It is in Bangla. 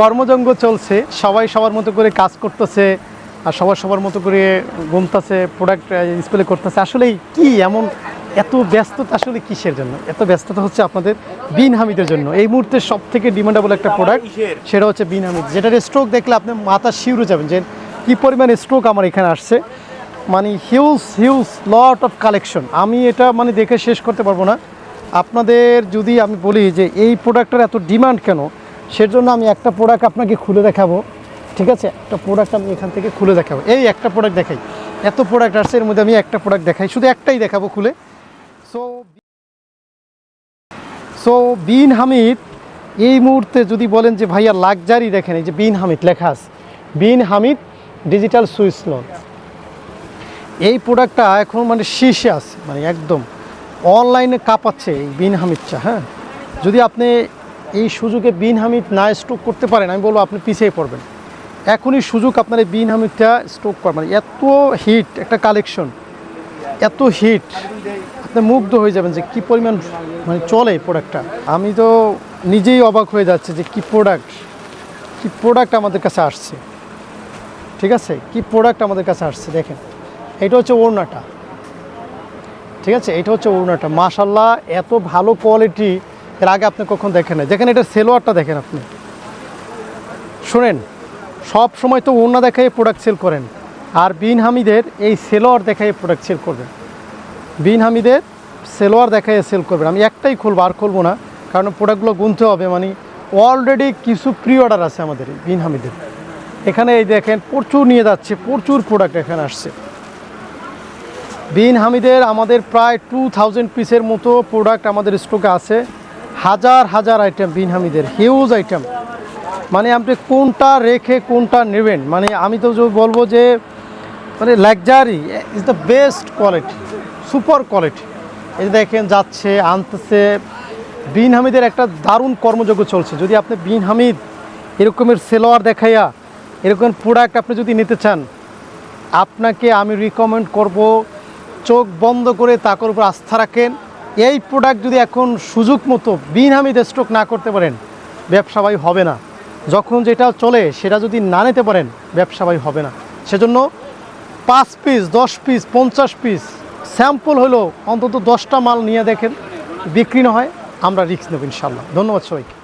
কর্মজঙ্গ চলছে সবাই সবার মতো করে কাজ করতেছে আর সবার সবার মতো করে গুমতাছে প্রোডাক্ট ডিসপ্লে করতেছে। আসলে কি এমন এত ব্যস্ততা আসলে কিসের জন্য? এত ব্যস্ততা হচ্ছে আপনাদের বিন হামিদের জন্য। এই মুহূর্তে সব থেকে ডিমান্ডেবল একটা প্রোডাক্ট সেটা হচ্ছে বিন হামিদ। যেটার স্ট্রোক দেখলে আপনি মাথা শিউরে যাবেন যে কী পরিমাণ স্ট্রোক আমার এখানে আসছে। মানে huge huge lot of collection আমি এটা মানে দেখে শেষ করতে পারব না। আপনাদের যদি আমি বলি যে এই প্রোডাক্টের এত ডিমান্ড কেন? সেজন্য আমি একটা প্রোডাক্ট আপনাকে খুলে দেখাবো, ঠিক আছে? একটা প্রোডাক্ট আমি এখান থেকে খুলে দেখাবো। এই একটা প্রোডাক্ট দেখাই। এত প্রোডাক্ট আসছে, এর মধ্যে আমি একটা প্রোডাক্ট দেখাই। শুধু একটাই দেখাবো খুলে। সো সো বিন হামিদ, এই মুহূর্তে যদি বলেন যে, ভাইয়া লাক্সারি দেখেন। এই যে বিন হামিদ লেখা আছে। Bin Hamid digital switch lawn এই প্রোডাক্টটা এখন মানে শীর্ষে আছে মানে একদম। অনলাইনে কাঁপাচ্ছে এই বিন হামিদটা হ্যাঁ? যদি আপনি এই সুযোগে বিন হামিদ না স্টক করতে পারেন, আমি বলব আপনি পিছিয়ে পড়বেন। এখনই সুযোগ আপনার এই বিন হামিদটা স্টক করা মানে এত হিট একটা কালেকশন এত হিট আপনি মুগ্ধ হয়ে যাবেন যে কি পরিমাণ মানে চলে প্রোডাক্টটা আমি তো নিজেই অবাক হয়ে যাচ্ছে যে কি প্রোডাক্ট কি প্রোডাক্ট আমাদের কাছে আসছে। ঠিক আছে? কি প্রোডাক্ট আমাদের কাছে আসছে, দেখেন। এটা হচ্ছে ওড়নাটা। ঠিক আছে? এটা হচ্ছে ওড়নাটা। মাশাল্লাহ এত ভালো কোয়ালিটি এর আগে আপনি কখন দেখেন না যেখানে এটা সেলোয়ারটা দেখেন আপনি। শোনেন, সব সময় তো ওড়না দেখাই প্রোডাক্ট সেল করেন, আর বিন হামিদের এই সেলোয়ার দেখাই প্রোডাক্ট সেল করবেন। বিন হামিদের সেলোয়ার দেখাই সেল করবেন। আমি একটাই খুলবো, আর খুলবো না, কারণ প্রোডাক্টগুলো গুনতে হবে। মানে অলরেডি কিছু প্রি অর্ডার আছে আমাদের বিন হামিদের। এখানে এই দেখেন, প্রচুর নিয়ে যাচ্ছে, প্রচুর প্রোডাক্ট এখানে আসছে। বিন হামিদের আমাদের প্রায় টু থাউজেন্ড পিসের মতো প্রোডাক্ট আমাদের স্টকে আছে। হাজার হাজার আইটেম বিন হামিদের হিউজ আইটেম মানে আপনি কোনটা রেখে কোনটা নেবেন? মানে আমি তো বলব যে মানে luxury is the best quality super quality এই দেখেন যাচ্ছে, আনতেছে। বিন হামিদের একটা দারুণ কর্মযোগ্য চলছে। যদি আপনি বিন হামিদ এরকমের সেলোয়ার দেখাইয়া, এরকম প্রোডাক্ট আপনি যদি নিতে চান, আপনাকে আমি রিকমেন্ড করব, চোখ বন্ধ করে তাকর উপর আস্থা রাখেন। এই প্রোডাক্ট যদি এখন সুযোগ মতো বিন হামিদ স্টক না করতে পারেন, ব্যবসা ভাই হবে না। যখন যেটা চলে, সেটা যদি না নিতে পারেন, ব্যবসা ভাই হবে না। সেজন্য পাঁচ পিস দশ পিস পঞ্চাশ পিস স্যাম্পল হলো অন্তত দশটা মাল নিয়ে দেখেন, বিক্রি না হয়, আমরা রিক্স নেব ইনশাল্লাহ ধন্যবাদ সবাইকে।